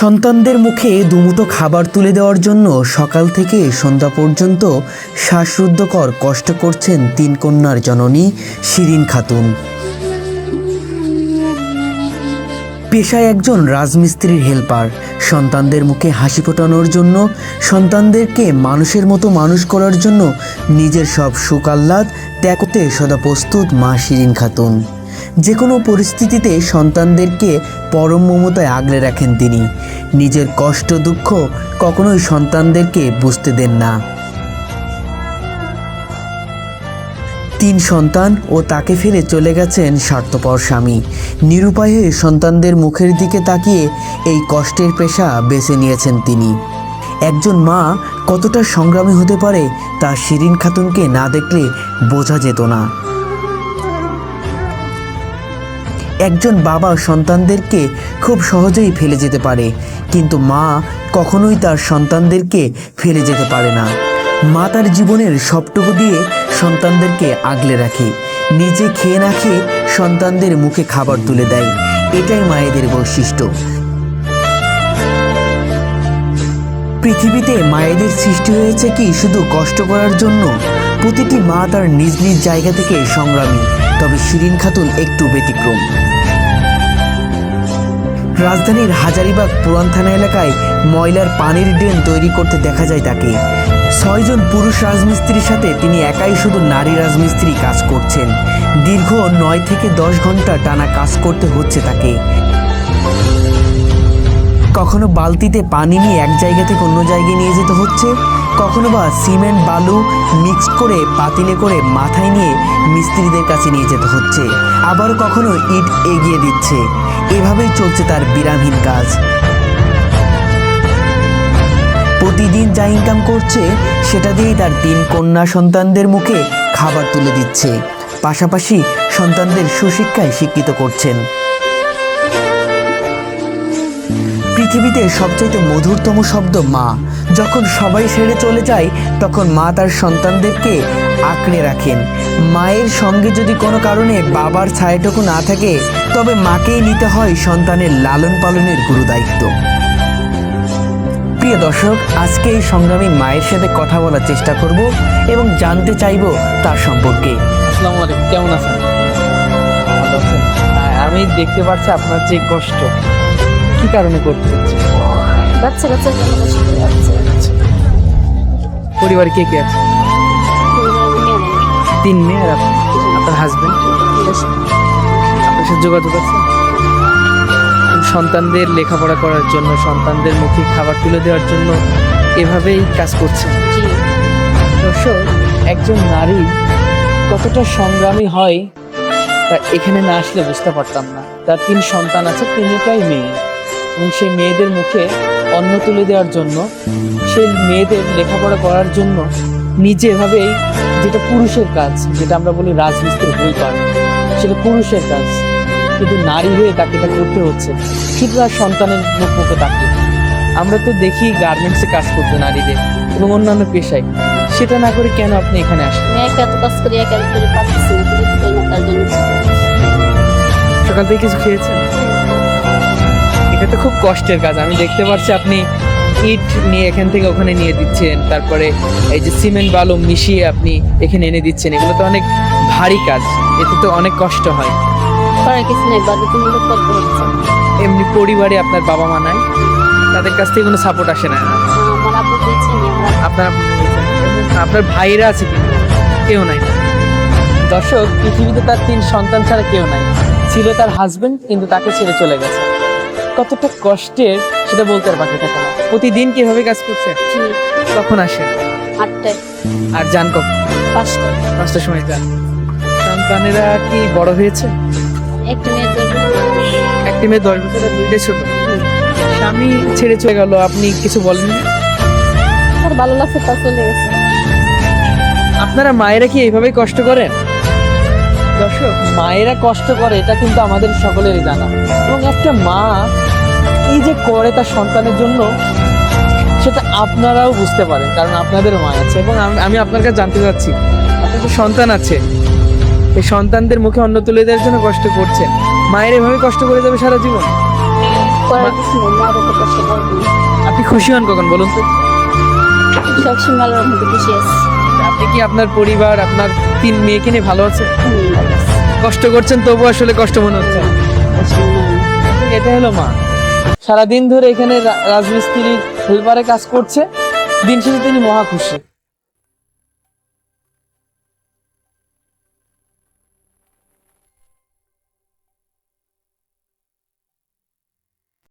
সন্তানদের মুখে দুমুটো খাবার তুলে দেওয়ার জন্য সকাল থেকে সন্ধ্যা পর্যন্ত শ্বাসরুদ্ধকর কষ্ট করছেন তিন কন্যার জননী শিরিন খাতুন। পেশায় একজন রাজমিস্ত্রির হেল্পার। সন্তানদের মুখে হাসি ফোটানোর জন্য, সন্তানদেরকে মানুষের মতো মানুষ করার জন্য নিজের সব সুখ আহ্লাদ ত্যাগ করতে সদা প্রস্তুত মা শিরিন খাতুন। যে কোনো পরিস্থিতিতে সন্তানদেরকে পরম মমতায় আগলে রাখেন তিনি। নিজের কষ্ট, দুঃখ কখনোই সন্তানদেরকে বুঝতে দেন না। তিন সন্তান ও তাকে ফেলে চলে গেছেন স্বার্থপর স্বামী। নিরুপায় হয়ে সন্তানদের মুখের দিকে তাকিয়ে এই কষ্টের পেশা বেছে নিয়েছেন তিনি। একজন মা কতটা সংগ্রামী হতে পারে তা শিরিন খাতুনকে না দেখলে বোঝা যেত না। একজন বাবা সন্তানদেরকে খুব সহজেই ফেলে যেতে পারে। কিন্তু মা কখনোই তার সন্তানদেরকে ফেলে যেতে পারে না। মা তার জীবনের সবটুকু দিয়ে সন্তানদেরকে আগলে রাখে। নিজে খেয়ে না খেয়ে সন্তানদের মুখে খাবার তুলে দেয়। এটাই মায়েদের বৈশিষ্ট্য। পৃথিবীতে মায়েদের সৃষ্টি হয়েছে কি শুধু কষ্ট করার জন্য? প্রতিটি মা তার নিজ নিজ জায়গা থেকে সংগ্রামী। তবে শিরিন খাতুন একটু ব্যতিক্রম। রাজধানীর হাজারিবাগ পুরান থানা এলাকায় ময়লার পানির ড্রেন তৈরি করতে দেখা যায় তাকে। ছয়জন পুরুষ রাজমিস্ত্রির সাথে তিনি একাই শুধু নারী রাজমিস্ত্রি কাজ করছেন। দীর্ঘ নয় থেকে দশ ঘণ্টা টানা কাজ করতে হচ্ছে তাকে। কখনো বালতিতে পানি নিয়ে এক জায়গা থেকে অন্য জায়গায় নিয়ে যেতে হচ্ছে? কখনো বা সিমেন্ট, বালু মিক্স করে, পাতিলে করে মাথায় নিয়ে মিস্ত্রিদের কাছে নিয়ে যেতে হচ্ছে। আবার কখনো ইট এগিয়ে দিচ্ছে। এভাবেই চলছে তার বিরামহীন কাজ। প্রতিদিন যা ইনকাম করছে, সেটা দিয়েই তার তিন কন্যা সন্তানদের মুখে খাবার তুলে দিচ্ছে। পাশাপাশি সন্তানদের সুশিক্ষায় শিক্ষিত করছেন। পৃথিবীতে সবচাইতে মধুরতম শব্দ মা। যখন সবাই ছেড়ে চলে যায় তখন মা তার সন্তানদেরকে আঁকড়ে রাখেন। মায়ের সঙ্গে যদি কোনো কারণে বাবার ছায়াটুকু না থাকে তবে মাকেই নিতে হয় সন্তানের লালন পালনের গুরু দায়িত্ব প্রিয় দর্শক আজকে এই সংগ্রামী মায়ের সাথে কথা বলার চেষ্টা করব এবং জানতে চাইব তার সম্পর্কে। আসসালামু আলাইকুম কেমন আছেন? আমি দেখতে পাচ্ছি আপনার যে কষ্ট। কি কারণে করতে হচ্ছে বাচ্চা কাচ্চা। পরিবারে কে কে আছে। তিন মেয়ে আর আপনি? আপনার হাজবেন্ড আপনার সাথে যোগাযোগ আছে? সন্তানদের লেখাপড়া করার জন্য সন্তানদের মুখে খাবার তুলে দেওয়ার জন্য এভাবেই কাজ করছেন দর্শক একজন নারী কতটা সংগ্রামী হয় তা এখানে না আসলে বুঝতে পারতাম না। তার তিন সন্তান আছে তিনটাই মেয়ে। এবং সেই মেয়েদের মুখে অন্ন তুলে দেওয়ার জন্য সেই মেয়েদের লেখাপড়া করার জন্য নিজে এভাবেই যেটা পুরুষের কাজ যেটা আমরা বলি রাজমিস্ত্রির রাজমিস্ত্রি হেল্পার সেটা পুরুষের কাজ। কিন্তু নারী হয়ে তাকে এটা করতে হচ্ছে শুধু তার সন্তানের মুখ মুখে তাকে। আমরা তো দেখি গার্মেন্টসে কাজ করতে নারীদের এবং অন্যান্য পেশায়। সেটা না করে কেন আপনি এখানে আসেন একা কাজ করি একা করে পাচ্ছি না করে তার জন্য? সকাল থেকে কিছু খেয়েছেন? এটা তো খুব কষ্টের কাজ। আমি দেখতে পাচ্ছি আপনি ইট নিয়ে এখান থেকে ওখানে নিয়ে দিচ্ছেন তারপরে এই যে সিমেন্ট বালু মিশিয়ে আপনি এখানে এনে দিচ্ছেন এগুলো তো অনেক ভারী কাজ এতে তো অনেক কষ্ট হয়। করার কিছু নেই বাধ্যতামূলক করতে হচ্ছে এমনি পরিবারে আপনার বাবা মা নাই তাদের কাছ থেকে কোনো সাপোর্ট আসে না। আমার আব্বু দিয়েছে আপনার আপনার ভাইয়েরা আছে কি? কেউ নাই। দর্শক পৃথিবীতে তার তিন সন্তান ছাড়া কেউ নাই। ছিল তার হাজবেন্ড কিন্তু তাকে ছেড়ে চলে গেছে। কতটা কষ্টের সেটা বলতে আর বাকি থাকে না। প্রতিদিন কীভাবে কাজ করছে? কখন আসে? আটটায়। আর যান কখন? পাঁচটায়। পাঁচটার সময় যান। সন্তানেরা কি বড় হয়েছে? একটা মেয়ে একটি মেয়ে দশ বছর আর ছোট। স্বামী ছেড়ে চলে গেল আপনি কিছু বলেন আর ভালো লাগছে তা চলে গেছে। আপনারা মায়েরা কি এইভাবেই কষ্ট করেন? দর্শক মায়েরা কষ্ট করে এটা কিন্তু আমাদের সকলেরই জানা। এবং একটা মা কি যে করে তার সন্তানের জন্য সেটা আপনারাও বুঝতে পারেন কারণ আপনাদের মা আছে। এবং আমি- আপনার কাছে জানতে চাচ্ছি আপনার যে সন্তান আছে এই সন্তানদের মুখে অন্ন তুলে দেওয়ার জন্য কষ্ট করছেন মায়ের এভাবে কষ্ট করে যাবে সারা জীবন? আপনি খুশি হন কখন বলুন তো? সবসময় খুশি আছি। আপনি কি আপনার পরিবার, আপনার তিন মেয়েকে নিয়ে ভালো আছে কষ্ট করছেন তবু আসলে কষ্ট মনে হচ্ছে। এটা হলো মা। সারাদিন ধরে এখানে রা- রাজমিস্ত্রির হেল্পারে কাজ করছে। দিন শেষে তিনি মহা খুশি।